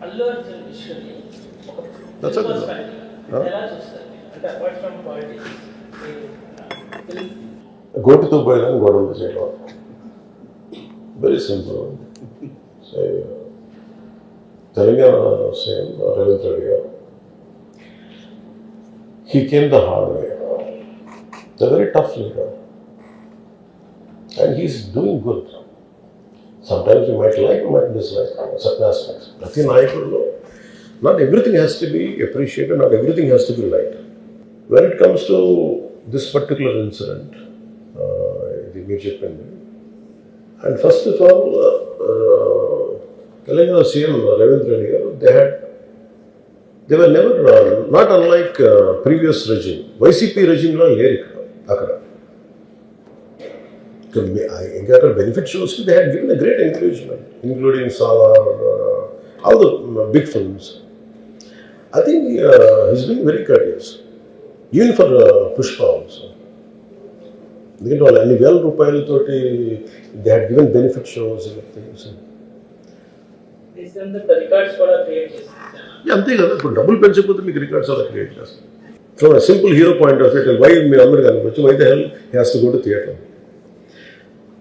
అల్లు అర్జున్ ఇష్యూని ఒక That's a good one. perspective Huh? ఎలా చూస్తారు అంటే అపార్ట్ ఫ్రమ్ పాలిటిక్స్ గోటితో పోయినా గొడవలు చేయడం very simple Telangana same Revanth Reddy garu he came the hard way the very tough leader and he's doing good sometimes you might like might dislike certain aspects ప్రతి నాయకుడిలో not everything has to be appreciated not everything has to be like when it comes to this particular incident ఇది మీరు చెప్పింది and first of all Telangana CM Revanth Reddy garu they had they were never not unlike previous regime YCP రెజిమ్లో లేరు ఇక్కడ అక్కడ ఇక్కడ మీ- ఆ- ఇంకా అక్కడ benefit shows they had given a great encouragement including all the big films I think he's been very courteous even for Pushpa also ఎందుకంటే వాళ్ళు అన్ని వేల రూపాయలతోటి they had given benefit shows things అంతే కదా ఇప్పుడు డబ్బులు పెంచకపోతే మీకు రికార్డ్స్ అలా క్రియేట్ చేస్తారు from simple hero point of view why మీరు అందరూ కనిపించు why the hell has to go to theatre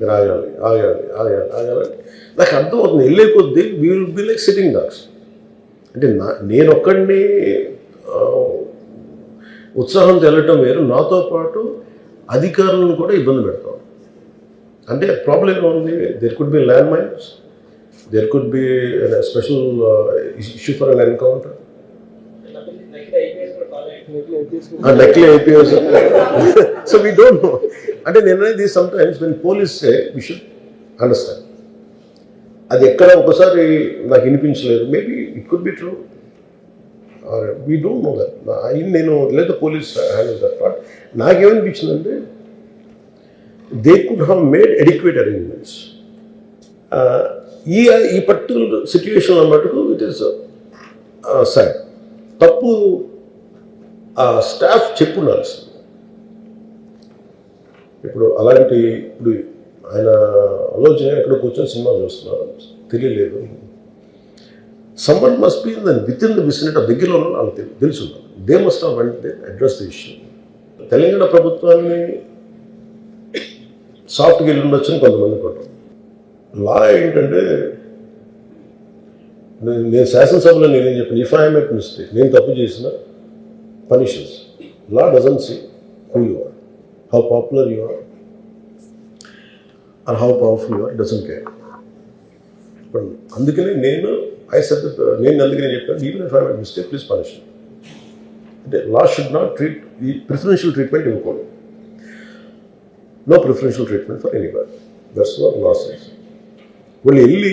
మీరు ఆగాలి ఆగాలి ఆగాలి. ఆగాలి నాకు అర్థమవుతుంది వెళ్ళే కొద్దీ we will be like sitting dogs అంటే నా నేను ఒక్కడిని ఉత్సాహం ఉత్సాహంతో వేరు. నాతో పాటు అధికారులను కూడా ఇబ్బంది పెడతాం. అంటే ప్రాబ్లం ఏమో ఉంది? There could be land mines there could be special issue for an encounter కూడా IPS so we don't know అంటే నేను అనేది sometimes when police say we should understand అది ఎక్కడ ఒకసారి నాకు వినిపించలేదు. Maybe it could be true we don't know that నేను లేదా పోలీస్ హ్యాండిల్ దట్ బట్ నాకేమనిపించిందంటే they could have made adequate arrangements ఈ ఈ పర్టికులర్ సిచ్యువేషన్లో మటుకు ఇట్ ఈస్ సార్ తప్పు ఆ స్టాఫ్ చెప్పుండాల్సింది ఇప్పుడు అలాంటి ఇప్పుడు ఆయన ఆలోచన ఎక్కడ కూర్చొని సినిమా చూస్తున్నారు. తెలియలేదు. Someone must be done with in the vicinity దగ్గరలో ఉన్న వాళ్ళకి తెలుసు దే మస్ట్ ఆఫ్ అంటే అడ్రస్ ది ఇష్యూ తెలంగాణ ప్రభుత్వాన్ని సాఫ్ట్గా వెళ్ళి ఉండొచ్చని కొంతమంది కొట్టం లా ఏంటంటే నేను నేను శాసనసభలో నేనేం చెప్పాను? ఇఫ్ ఐఎమ్ ఎట్ మిస్టేక్ నేను తప్పు చేసిన punishments law doesn't see who you are how popular you are are how powerful you are doesn't care ఇప్పుడు అందుకనే నేను ఐ సెట్ నేను అందుకనే చెప్పాను even if I'm at mistake please punish అంటే లా షుడ్ నాట్ ట్రీట్ ఈ preferential treatment ఇవ్వకూడదు. No preferential treatment for anybody that's what law sense వాళ్ళు వెళ్ళి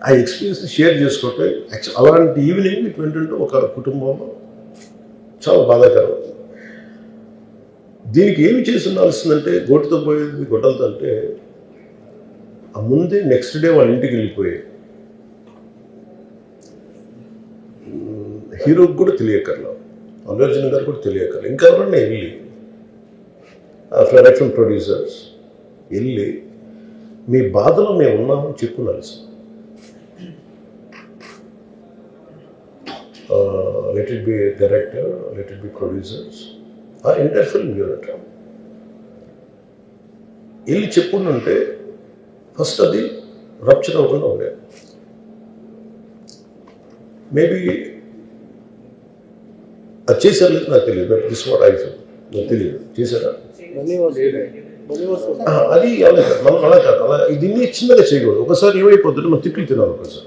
ఆ ఎక్స్పీరియన్స్ షేర్ చేసుకుంటే యాక్చువల్ అలాంటి ఈవినింగ్ ఇటు ఒక కుటుంబంలో చాలా బాధాకరం. దీనికి ఏమి చేసి ఉండాల్సిందంటే గోటుతో పోయేది గొడ్డలతో అంటే ఆ ముందే నెక్స్ట్ డే వాళ్ళ ఇంటికి వెళ్ళిపోయాయి హీరోకి కూడా తెలియకర్లా అల్లు అర్జున్ గారు కూడా తెలియకర్లా ఇంకా ఎవరన్నా వెళ్ళి ప్రొడక్షన్ ప్రొడ్యూసర్స్ వెళ్ళి మీ బాధలో మేము ఉన్నామని చెప్పున్నారు sir let it be director let it be producers ఆ ఎంటైర్ ఫిల్మ్ యూనిట్ వెళ్ళి చెప్పుంటే ఫస్ట్ అది రప్చర్ అవ్వకుండా ఉండేది మేబీ అది చేశారు లేదు నాకు తెలియదు దిస్ వాట్ ఐ నాకు తెలియదు. చేశారా? అది అలా కాదు మనం అలా కాదు. అలా దీన్ని చిన్నగా చేయకూడదు. ఒకసారి ఏమైపోతుంది మనం తిట్లు తినాలి ఒకసారి.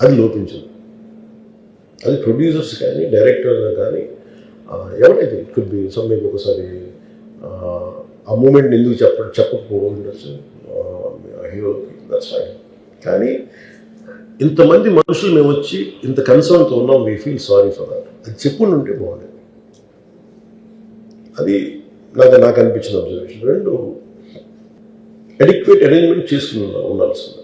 అది లోపించింది. అది ప్రొడ్యూసర్స్ కానీ డైరెక్టర్ కానీ ఎవరైతే ఇట్ కుడ్ బి సమ్మెకి ఒకసారి ఆ, మూమెంట్ని మూమెంట్ ఎందుకు చెప్ప చెప్పకపోవచ్చు హీరోకి దట్స్ ఫైన్ కానీ ఇంతమంది మనుషులు మేము వచ్చి ఇంత కన్సర్న్తో ఉన్నాం we feel sorry for that అది చెప్పుండి ఉంటే బాగుండేది. అది నాకు నాకు అనిపించిన అబ్జర్వేషన్ రెండు అడిక్వేట్ అరేంజ్మెంట్ చేసుకుని ఉండాల్సింది.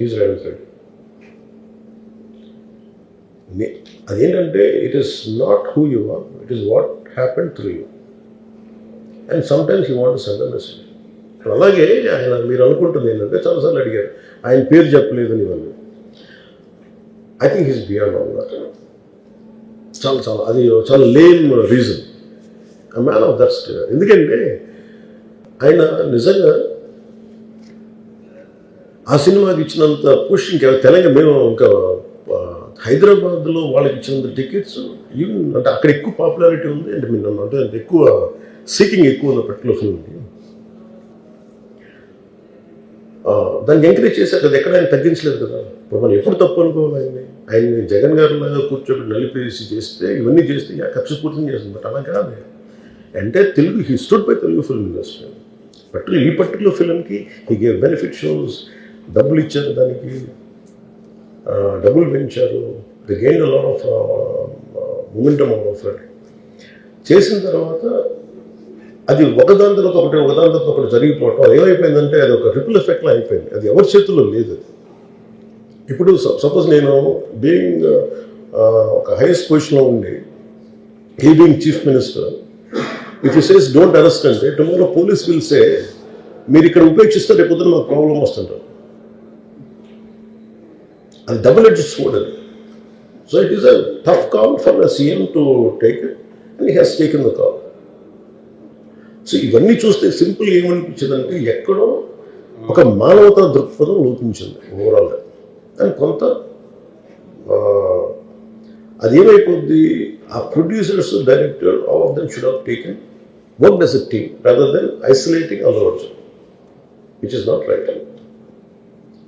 doubt he's అదేంటంటే it is not who you are it is what happen through you and sometimes you want send message ఇప్పుడు అలాగే ఆయన మీరు అనుకుంటుంది ఏంటంటే చాలాసార్లు అడిగారు ఆయన పేరు చెప్పలేదు ఇవన్నీ. I think is beyond all that చాలా చాలా అది చాలా లేమ్ రీజన్ ఆ మ్యాన్ ఆఫ్ దట్ ఎందుకంటే ఆయన నిజంగా ఆ సినిమాకి ఇచ్చినంత పుష్ ఇంకా తెలంగాణ మేము ఇంకా హైదరాబాద్లో వాళ్ళకి ఇచ్చినంత టికెట్స్ ఈవెన్ అంటే అక్కడ ఎక్కువ పాపులారిటీ ఉంది. అంటే మీరు నన్ను అంటే ఎక్కువ సీకింగ్ ఎక్కువ ఉంది పర్టికులర్ ఫిల్మ్కి దాన్ని ఎంకరేజ్ చేశారు కదా ఎక్కడ ఆయన తగ్గించలేదు కదా. ఇప్పుడు మనం ఎప్పుడు తప్పు అనుకోవాలి ఆయన్ని? ఆయన్ని జగన్ గారి లాగా కూర్చోబెట్టి నలిపేసి చేస్తే ఇవన్నీ చేస్తే యా కక్షపూర్తం చేస్తుంది. బట్ అలా కాదు. అంటే Telugu hosted by Telugu film industry particular ఈ పర్టికులర్ ఫిల్మ్కి హీ గేవ్ బెనిఫిట్ షోస్ డబ్బులు ఇచ్చారు దానికి డబ్బులు పెంచారు. They gain lot of momentum of చేసిన తర్వాత అది ఒకదాని తర్వాత ఒకటి ఒకదాని తర్వాత ఒకటి జరిగిపోవటం ఏమైపోయిందంటే అది ఒక రిపుల్ ఎఫెక్ట్లో అయిపోయింది. అది ఎవరి చేతుల్లో లేదు. అది ఇప్పుడు సపోజ్ నేను బీయింగ్ uh, ఒక హైయెస్ట్ పొజిషన్లో ఉండి he being chief minister if you says don't arrest అంటే టుమారో పోలీస్ విల్ సే మీరు ఇక్కడ ఉపేక్షిస్తే రేపు పొద్దున మాకు ప్రాబ్లం వస్తుంటారు. అది డబుల్ ఎడ్జ్ స్వోర్డ్ అది. So it is a tough call for the CM to take and he has taken the call so ఇవన్నీ చూస్తే సింపుల్ ఏమనిపించిందంటే ఎక్కడో ఒక మానవతా దృక్పథం లోపించింది ఓవరాల్గా అండ్ కొంత అదేమైపోద్ది అది ఏమైపోద్ది? ఆ producers director all of them should have taken work as a team rather than isolating other which is not right